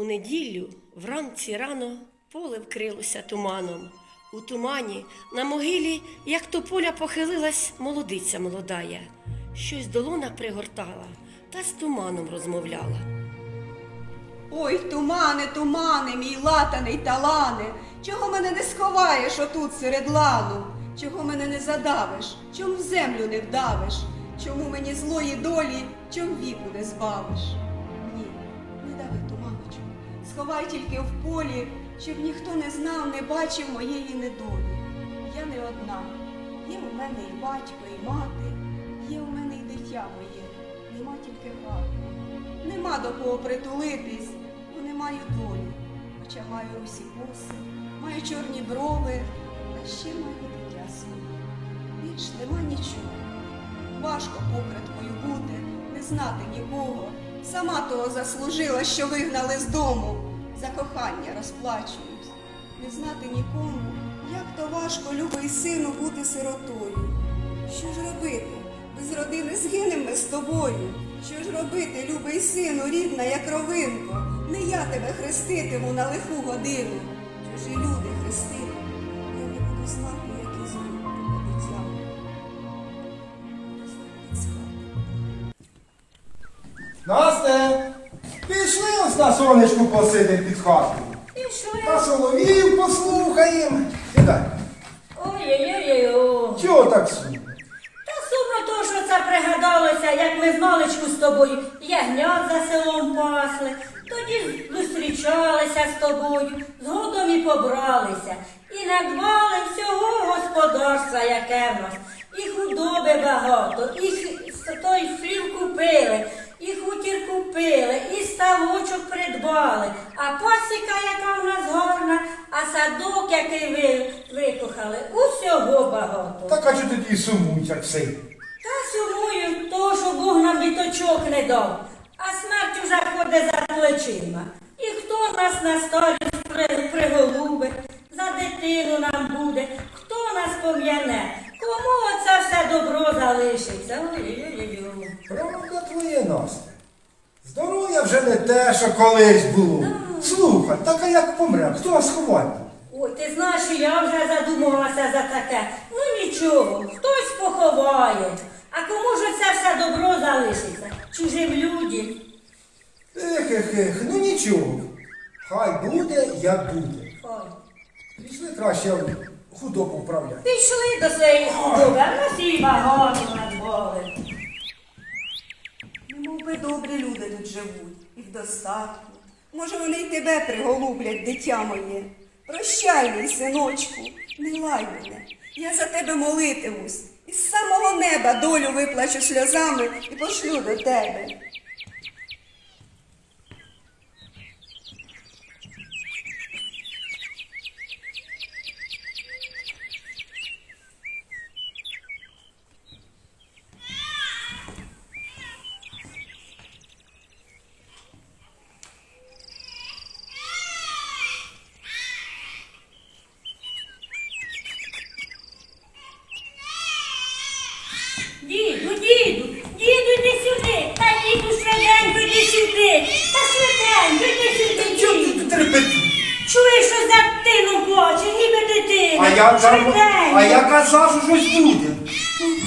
У неділю вранці рано поле вкрилося туманом. У тумані на могилі, як тополя похилилась молодиця молодая. Щось долона пригортала та з туманом розмовляла. Ой, тумане, тумане, мій латаний талане, чого мене не сховаєш отут серед лану? Чого мене не задавиш, чом в землю не вдавиш? Чому мені злої долі, чом віку не збавиш? Сховай тільки в полі, щоб ніхто не знав, не бачив моєї недолі. Я не одна, є у мене і батько, і мати, є у мене і дитя моє, нема тільки хати. Нема до кого притулитись, бо не маю долі. Хоча маю русі коси, маю чорні брови, а ще маю дитя своє. Більш нема нічого. Важко покриткою бути, не знати нікого. Сама того заслужила, що вигнали з дому. За кохання розплачуюсь. Не знати нікому, як то важко, любий сину, бути сиротою. Що ж робити? Без родини згинем ми з тобою. Що ж робити, любий сину, рідна, як ровинко? Не я тебе хреститиму на лиху годину. Чужі люди хрестили. Я не буду знати, як і звуть тебе дитя. На сонечку посидим під хаткою. Пішли. Та соловів послухаємо. Сідай. Ой-ой-ой. Чого так сумно? Та сумно то, що це пригадалося, як ми з маличку з тобою ягнят за селом пасли. Тоді зустрічалися з тобою, згодом і побралися. І надбали всього господарства, яке в нас. І худоби багато, і той хлів купили, і хутір купили, і ставочок придбали. А пасіка, яка в нас гарна, а садок, який ви викохали, усього багато. Так а чого тоді сумують, як все? Та сумую, то, що Бог нам діточок не дав, а смерть уже ходить за плечима. І хто нас на старість при- приголубить, за дитину нам буде, хто нас пом'яне, кому оце все добро залишиться? Ой-ой-ой. Правда твоє, Насте. Здоров'я вже не те, що колись було. Слухай, так а як помре, хто вас ховає? Ой, ти знаєш, я вже задумалася за таке. Ну нічого, хтось поховає. А кому ж це все добро залишиться? Чужим людям. Ех, ех, ех, ну нічого. Хай буде, як буде. Ой. Пішли краще худобу вправляти. Пішли до своєї худоби, а нас і багато надбали. Би добрі люди тут живуть, і в достатку. Може, вони й тебе приголублять, дитя моє. Прощай, мій синочку, не лай мене. Я за тебе молитимусь. Із самого неба долю виплачу сльозами і пошлю до тебе. Діду, діду, діду, йди сюди, та діду швиденько, йди сюди, та швиденько, йди Чого сюди. ти тут репетуєш? Чуєш, що за дитину плаче, ніби дитина. А я, казав- а я казав, що щось буде.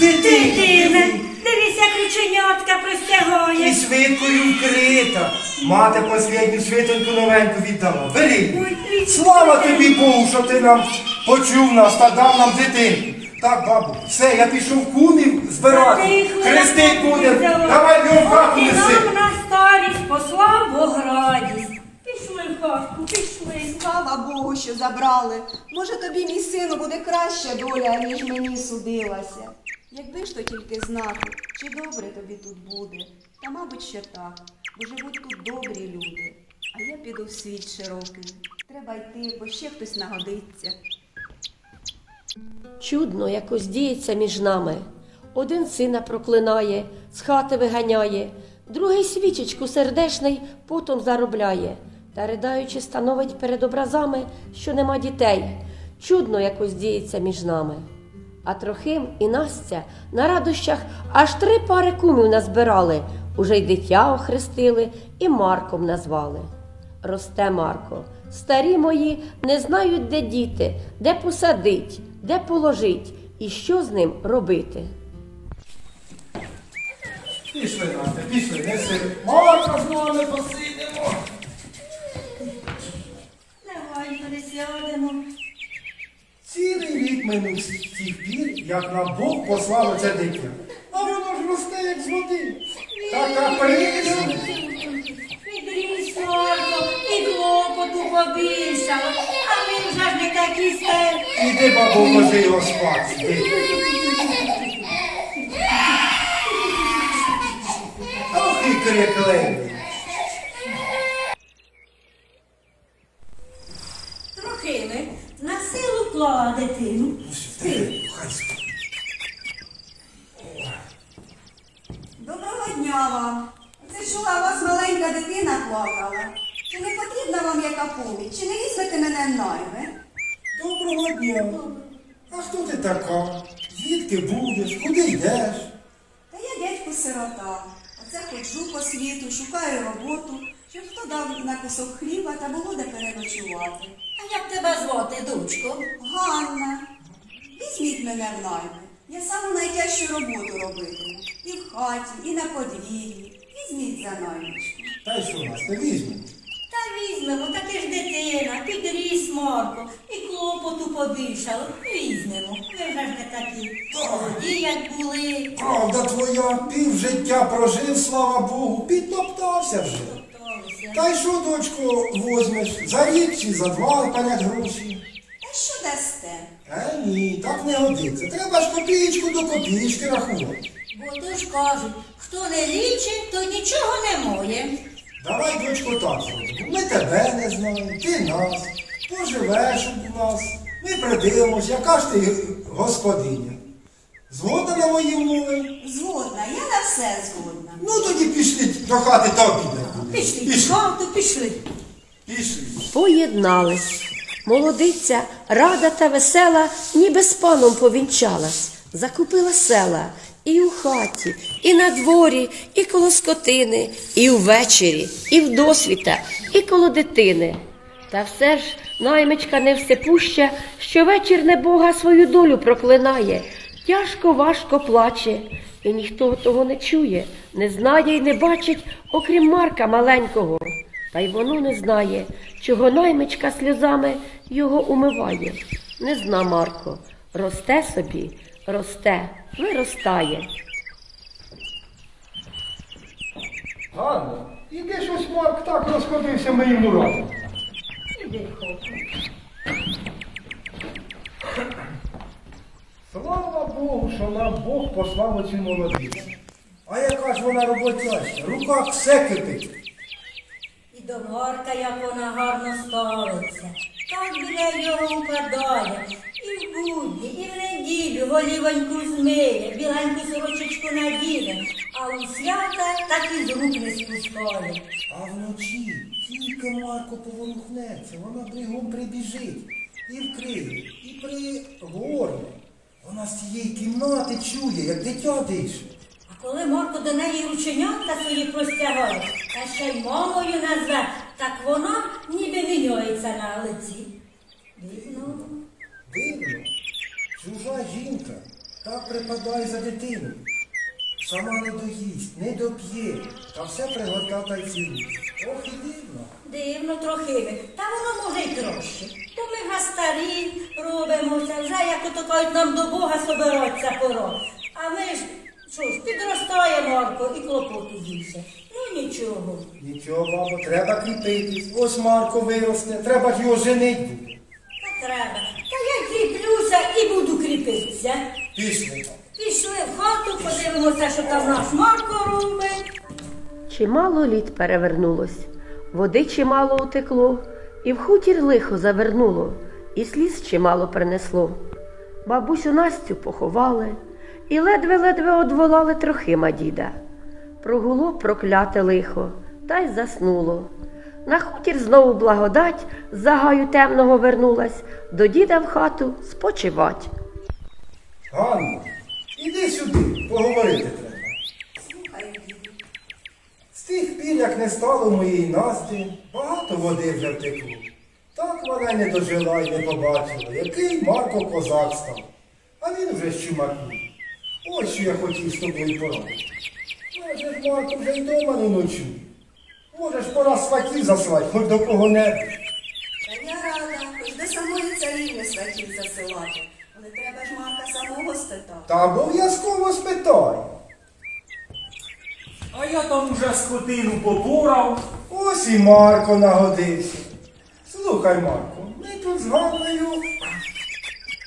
Дитина, дивися, ключенятка І простягає. свиткою вкрита. Мати последню свитоньку новеньку віддала. Бери. Ой, Слава тобі Богу, що ти нам почув нас та дав нам дитинку. Так, бабу, все, я пішов кумів збирати. Хрестить буде. Давай його в хату неси. нам на старість послав Бог радість. Пішли пішли. Слава Богу, що забрали. Може, тобі, мій сину, буде краща доля, ніж мені судилася. Якби ж то тільки знати, чи добре тобі тут буде. Та, мабуть, що так, бо живуть тут добрі люди. А я піду в світ широкий. Треба йти, бо ще хтось нагодиться. Чудно якось діється між нами. Один сина проклинає, з хати виганяє, другий свічечку сердешний потом заробляє, та ридаючи становить перед образами, що нема дітей. Чудно якось діється між нами. А Трохим і Настя на радощах аж три пари кумів назбирали, уже й дитя охрестили і Марком назвали. росте Марко. Старі мої не знають, де діти, де посадить, де положить і що з ним робити. Пішли, Настя, пішли, неси. Марко з нами посидимо. Давай пересядемо. Цілий рік минув з тих пір, як нам Бог послав оце дитя. А воно ж росте, як з води. Така. Підріс Марко, і клопоту побільшало, а ми вже ж не такі старі. Іди, бабу, вози його спати. Іди. Ох і крикливий. Трохи на силу дитину. Ти. Доброго дня вам. Це чула, у вас маленька дитина плакала. Чи не потрібна вам яка поміч? Чи не візьмете мене найми? Доброго дня. А хто ти така? Звідки будеш? Куди йдеш? Та я дядько сирота. Оце ходжу по світу, шукаю роботу, щоб хто дав на кусок хліба та було де переночувати. Як тебе звати, дочко? Ганна, візьміть мене в найми. Я саму найтяжчу роботу робитиму. І в хаті, і на подвір'ї. Візьміть за наймичку. Та й що нас, ти візьмемо? Та візьмемо, та ти ж дитина, підріс Марко, і клопоту побільшало. Візьмемо. Ми вже ж не такі молоді, як були. Правда твоя, пів життя прожив, слава Богу, підтоптався вже. Та й що, дочко, возьмеш? За рік чи за два панять гроші? Та що дасте? Е, ні, так не годиться. Треба ж копієчку до копієчки рахувати. Бо то ж кажуть, хто не лічить, то нічого не моє. Давай, дочко, так зробимо. Ми тебе не знаємо, ти нас. Поживеш у нас. Ми придивимось, яка ж ти господиня. Згодна на мої умови? Згодна, я на все згодна. Ну тоді пішли до хати та обідати. Пішли, Пішли. пішли. Пішли. Поєднались. Молодиця, рада та весела, ніби з паном повінчалась, закупила села і у хаті, і на дворі, і коло скотини, і ввечері, і в досвіта, і коло дитини. Та все ж наймичка не всепуща, що вечір небога свою долю проклинає, тяжко важко плаче, і ніхто того не чує, не знає й не бачить, окрім Марка маленького. Та й воно не знає, чого наймичка сльозами його умиває. Не зна Марко, росте собі, росте, виростає. Ганна, іди щось Марк так розходився моїм. Іди в. Слава Богу, що нам Бог послав оцю молодицю. А яка ж вона роботяща, рука все кипить. І до Марка, як вона гарно ставиться. Так біля його упадає. І в будні, і в неділю голівоньку змиє, біленьку сорочечку надіне, а у свята так і з рук не спускає. А вночі тільки Марко поворухнеться, вона бригом прибіжить і вкриє, і пригорне. Вона з цієї кімнати чує, як дитя дише. А коли Марко до неї рученятка свої простягає, та ще й мамою назве, так вона ніби міняється на лиці. Дивно. Дивно, чужа жінка так припадає за дитину. Сама не доїсть, не доп'є, та все приготає та й цілує. Ох і дивно. Дивно трохи, ви. та воно може й краще. То ми га старі робимося, вже як ото кажуть, нам до Бога собиратися пора. А ми ж, що ж, підростає Марко і клопоту більше. Ну нічого. Нічого, бабо, треба кріпитись. Ось Марко виросте, треба ж його женить буде. Та треба. Та я кріплюся і буду кріпитися. Пішли. Пішли в хату, подивимося, що там наш Марко робить. Чимало літ перевернулось, води чимало утекло, і в хутір лихо завернуло, і сліз чимало принесло. Бабусю Настю поховали, і ледве-ледве одволали трохима діда. Прогуло прокляте лихо, та й заснуло. На хутір знову благодать з загаю темного вернулась, до діда в хату спочивать. Ганна, іди сюди, поговорити треба. Пір, як не стало моєї Насті, багато води вже втекло. Так вона не дожила і не побачила, який Марко козак став. А він вже з чумакує. Ось що я хотів з тобою порадити. Може ж, Марко, вже й дома не ночує. Може ж пора сватів заслати, хоч до кого-небудь. Та я рада, хоч до самої царівни сватів засилати. Але треба ж Марка самого спитати. Та обов'язково спитаю. Там уже скотину попорав. Ось і Марко нагодився. Слухай, Марко, ми тут з Ганною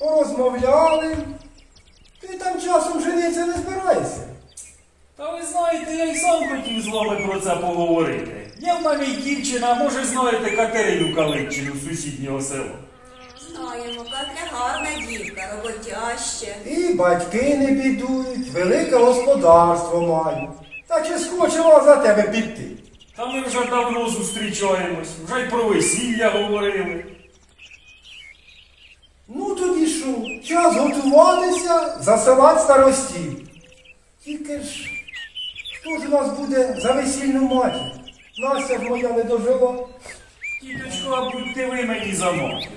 порозмовляли. Ти там часом жениться не збираєшся. Та ви знаєте, я й сам хотів з вами про це поговорити. Я в мене й дівчина, може знаєте Катерину Калитчину з сусіднього села. Знаємо, Катря гарна дівка, роботяща. І батьки не бідують, велике господарство мають. Та чи схоче вона за тебе піти? Та ми вже давно зустрічаємось, вже й про весілля говорили. Ну тоді що, час готуватися, засилати старостів. Тільки ж, хто ж у нас буде за весільну матір? Настя ж моя не дожила. Тіточко, а будьте ви мені за мати.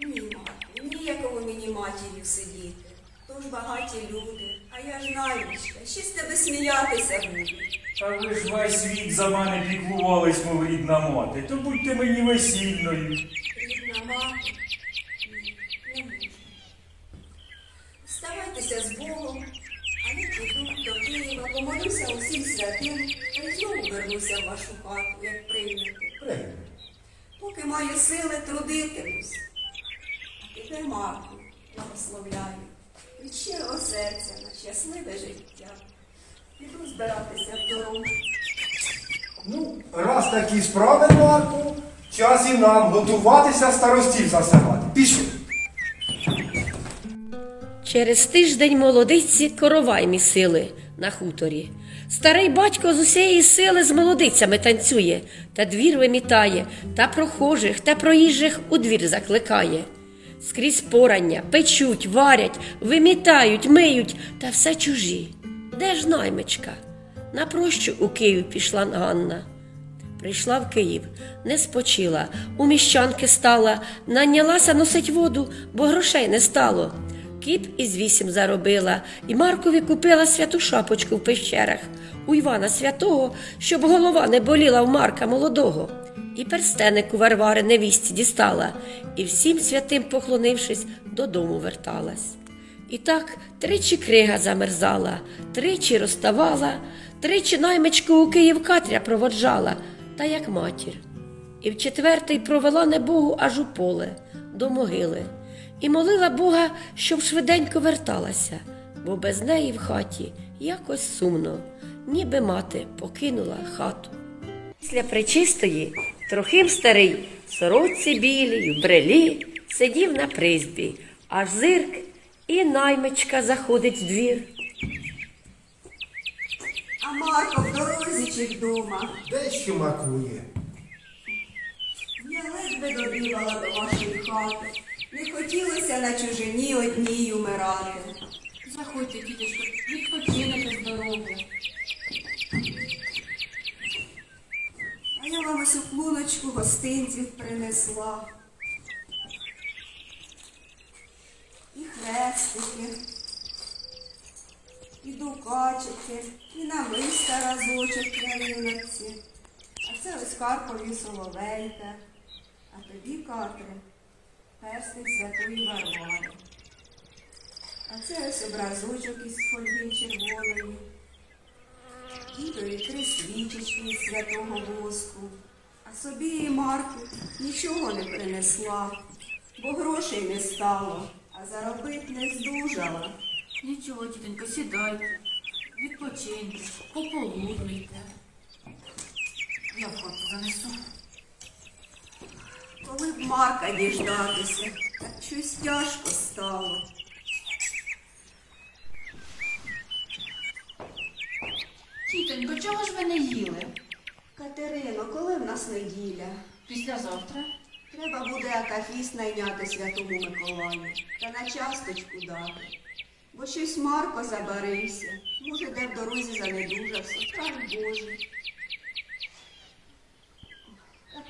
Ні, Марко, ніякого мені матір'ю сидіти. То ж багаті люди, а я наймичка, ще з тебе сміятися буду. Та ви ж весь вік за мене піклувались, мов рідна мати, то будьте мені весільною. Рідна мати. Не можу. Ставайтеся з Богом, а я піду до Києва, помолюся усім святим, та й знову вернуся в вашу хату, як прийнято. Прийде. Поки маю сили, трудитимусь. А тебе, Марку, благословляю від щирого серця щасливе життя. Піду збиратися в дорогу. Ну, раз такі справи, Марко, час і нам готуватися старостів засилати. Пішли. Через тиждень молодиці коровай місили на хуторі. Старий батько з усієї сили з молодицями танцює, та двір вимітає, та прохожих, та проїжджих у двір закликає. Скрізь порання, печуть, варять, вимітають, миють, та все чужі. Де ж наймичка? На прощу у Київ пішла Ганна. Прийшла в Київ, не спочила, у міщанки стала, нанялася носить воду, бо грошей не стало. Кіп із вісім заробила, і Маркові купила святу шапочку в пещерах, у Івана святого, щоб голова не боліла в Марка молодого. І перстеник у Варвари невісті дістала, і всім святим, поклонившись, додому верталась. І так тричі крига замерзала, тричі розставала, тричі наймичку у Київ Катря проводжала, та як матір. І в четвертий провела небогу аж у поле, до могили, і молила Бога, щоб швиденько верталася, бо без неї в хаті якось сумно, ніби мати покинула хату. Після причистої трохим старий, в сорочці білій, в брелі, сидів на призбі, аж зирк і наймичка заходить в двір. А Марко в дорозі чи вдома. Дещо макує. Я ледве добігала до вашої хати. Не хотілося на чужині одній умирати. Заходьте, тіточко, відпочинете дороги. А я вам ось у клуночку гостинців принесла. І хрестики, і дукачики, і намиста разочок юнаці. А це ось Карпові соловейка, а тобі, Катре, перстень святої Варвари. А це ось образочок із фольги червоної. Дідові три свічечки із святого воску, а собі і Марку нічого не принесла, бо грошей не стало, а заробити не здужала. Нічого, тітонько, сідайте, відпочиньте, пополуднуйте. Я в хату занесу. Коли б Марка діждатися, так щось тяжко стало. Тітонько, чого ж ви не їли? Катерино, коли в нас неділя? Післязавтра? Треба буде акафіст найняти святому Миколаю та на часточку дати. бо щось Марко забарився. Може, де в дорозі занедужався. Хай Боже.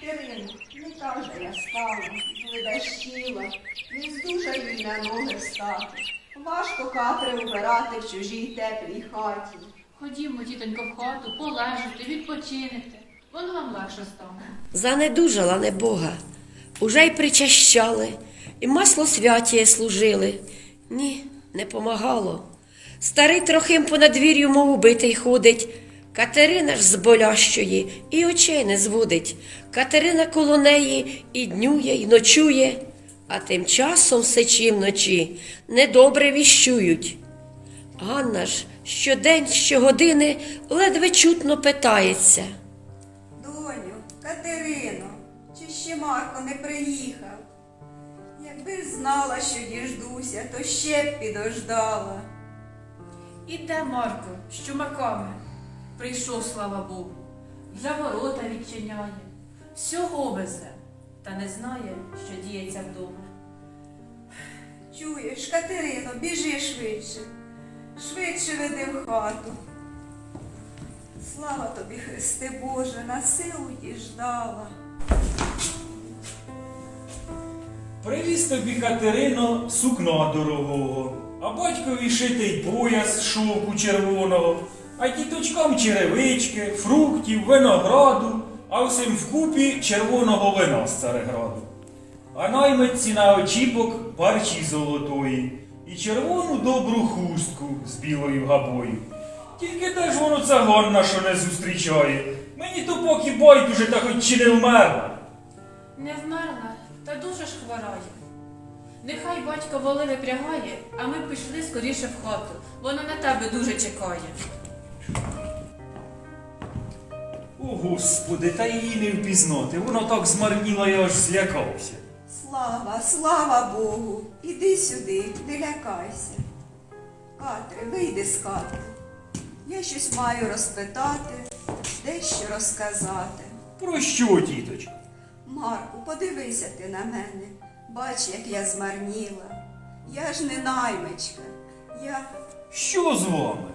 Катерино, не та вже я стала, видащила, не здужаю й на ноги стати. Важко катри убирати в чужій теплій хаті. Ходімо, тітонько, в хату, полежите, відпочинете. Воно вам легше стане. Занедужала небога, уже й причащали, і масло святіє служили. Ні, не помагало. Старий трохим по надвір'ю, мов убитий ходить. Катерина ж з болящої і очей не зводить. Катерина коло неї і днює, і ночує, а тим часом сечі вночі недобре віщують. Ганна ж щодень, щогодини ледве чутно питається. Доню, Катерино, чи ще Марко не приїхав? Якби ж знала, що діждуся, то ще б підождала. Іде Марко, з чумаками. Прийшов, слава Богу. Вже ворота відчиняє. Всього везе, та не знає, що діється вдома. Чуєш, Катерино, біжи швидше, швидше веди в хату. Слава тобі, Христе Боже, на силу діждала. Привіз тобі Катерино сукна дорогого, а батькові шитий пояс шовку червоного, а діточкам черевички, фруктів, винограду, а всім вкупі червоного вина з цареграду. А наймитці на очіпок парчі золотої і червону добру хустку з білою габою. Тільки де ж воно Ганна, що не зустрічає? Мені то поки байдуже та хоч чи не вмерла. Не вмерла, та дуже ж хворає. Нехай батько воли випрягає, а ми пішли скоріше в хату. Вона на тебе дуже чекає. О, Господи, та її не впізнати. Вона так змарніла, я аж злякався. Слава, слава Богу, іди сюди, не лякайся. Катре, вийди з хати. Я щось маю розпитати, дещо розказати. Про що, тіточко? Марку, подивися ти на мене. Бач, як я змарніла. Я ж не наймичка. Я Що з вами?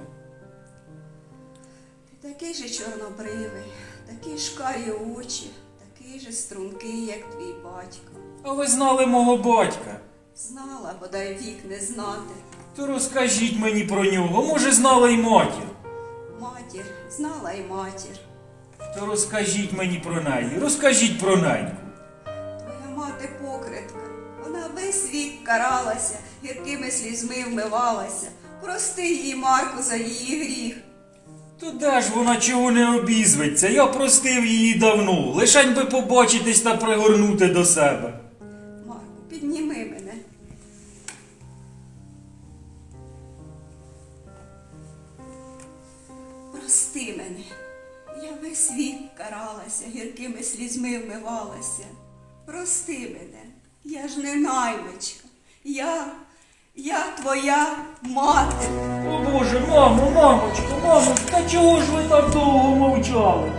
Такий же чорнобривий, такі ж карі очі, такий же стрункий, як твій батько. А ви знали мого батька? Знала, бодай вік не знати. То розкажіть мені про нього, може, знала й матір. Матір, знала й матір. То розкажіть мені про неї, розкажіть про неньку. Твоя мати покритка. Вона весь вік каралася, гіркими слізьми вмивалася. Прости її, Марку, за її гріх. То де ж вона чого не обізветься? Я простив її давно, лишень би побачитись та пригорнути до себе. Марку, підніми мене. Прости мене. Я весь вік каралася, гіркими слізьми вмивалася. Прости мене, я ж не наймичка. Я, я твоя мати. О Боже, мамо, мамочко, мамо, та чого ж ви так довго мовчали?